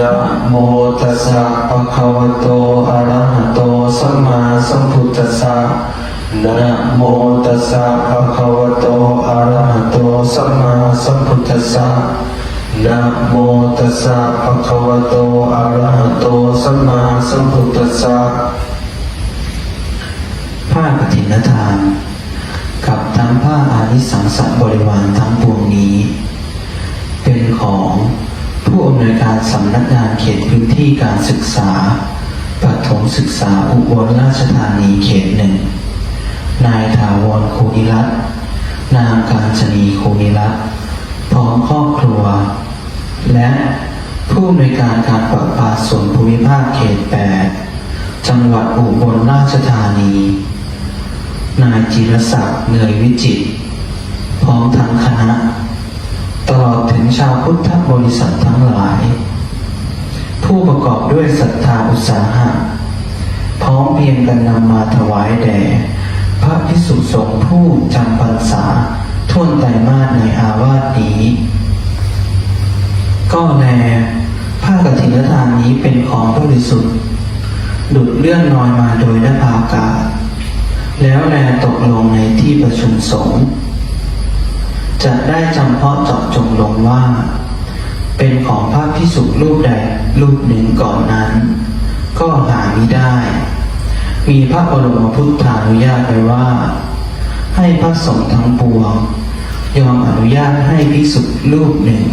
นะโมตัสสะภะคะวะโตอะระหะโตสัมมาสัมพุทธัสสะนะโมตัสสะภะคะวะโตอะระหะโตสัมมาสัมพุทธัสสะนะโมตัสสะภะคะวะโตอะระหะโตสัมมาสัมพุทธัสสะผ้ากฐินทานกับทั้งผ้าอานิสังสบริวารทั้งปวงนี้ เป็นของ นวยการสำนักงานเขตพื้นที่การศึกษาปฐมศึกษาอุบลราชธานีเขตหนึ่ง นายถาวรคูนิรัตนางการชนีคูนิรัตพร้อมครอบครัว และผู้อำนวยการการประปาส่วนภูมิภาคเขตแปดจังหวัดอุบลราชธานี นายจิรศักดิ์เหนื่อยวิจิตรพร้อมทั้งคณะาวพุทธบริษัททั้งหลาย ผู้ประกอบด้วยศรัทธาอุตสาหะพร้อมเพียงกันนำมาถวายแด่พระพิสุสงฆ์ผู้จำพรรษาท่วนไตรมาสในอาวาสนี้ ก็แลผ้ากฐินทานนี้เป็นของบริสุทธิ์ ดุดเลื่อนลอยมาโดยนภาอากาศ แล้วแลตกลงในที่ประชุมสงฆ์ จะได้จำเพาะเจาะจงลงว่า เป็นของพระพิสุรูปใดรูปหนึ่งก่อนนั้น ก็หาไม่ได้ มีพระบรมพุทธานุญาตไว้ว่า ให้พระสงฆ์ทั้งปวง ยอมอนุญาตให้พิสุรูปหนึ่ง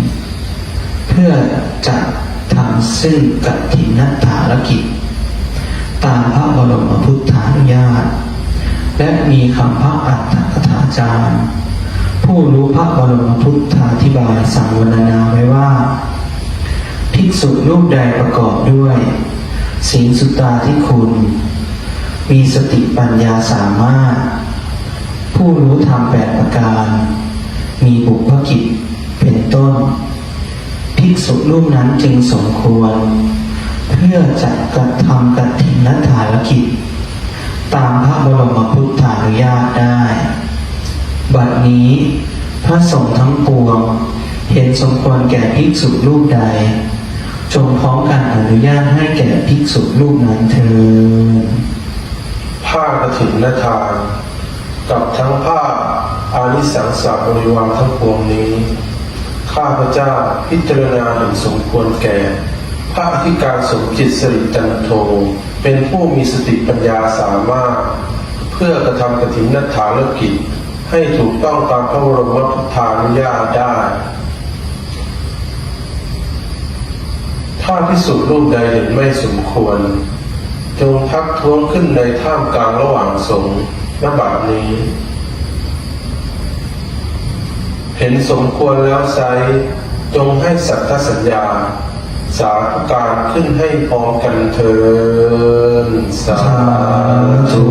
เพื่อจะทำซึ่งกัตถินัฐารกิจ ตามพระบรมพุทธานุญาต และมีคำพระอัฏฐกถาจารย์ ผู้รู้พระบรมพุทธาธิบายสังวรนาไว้ว่า ภิกษุรูปใดประกอบด้วย ศีลสุตาที่คุณ มีสติปัญญาสามารถ ผู้รู้ธรรมแปดประการ มีบุพกิจเป็นต้น ภิกษุรูปนั้นจึงสมควร เพื่อจะกระทำกฐินนัฐารกิจ ตามพระบรมพุทธานุญาตได้ บัดนี้ พระสงฆ์ทั้งปวง เห็นสมควรแก่ภิกษุรูปใด จงพร้อมกันอนุญาตให้แก่ภิกษุรูปนั้นเถิดผ้ากฐินทานกับทั้งผ้าอานิสังสาบริวารทั้งปวงนี้ ข้าพเจ้าพิจารณาเห็นสมควรแก่ พระอธิการสมจิตสริจันโท เป็นผู้มีสติปัญญาสามารถ เพื่อกระทำกฐินนัฐานกิจ ให้ถูกต้องตามพระบรมพุทธานุญาตได้ ถ้าพิสูจน์รูปใดเห็นไม่สมควร จงทักท้วงขึ้นในท่ามกลางระหว่างสงฆ์ณบัดนี้ เห็นสมควรแล้วไซจงให้สัตทสัญญา สาธุการขึ้นให้พร้อมกันเทินสาธุ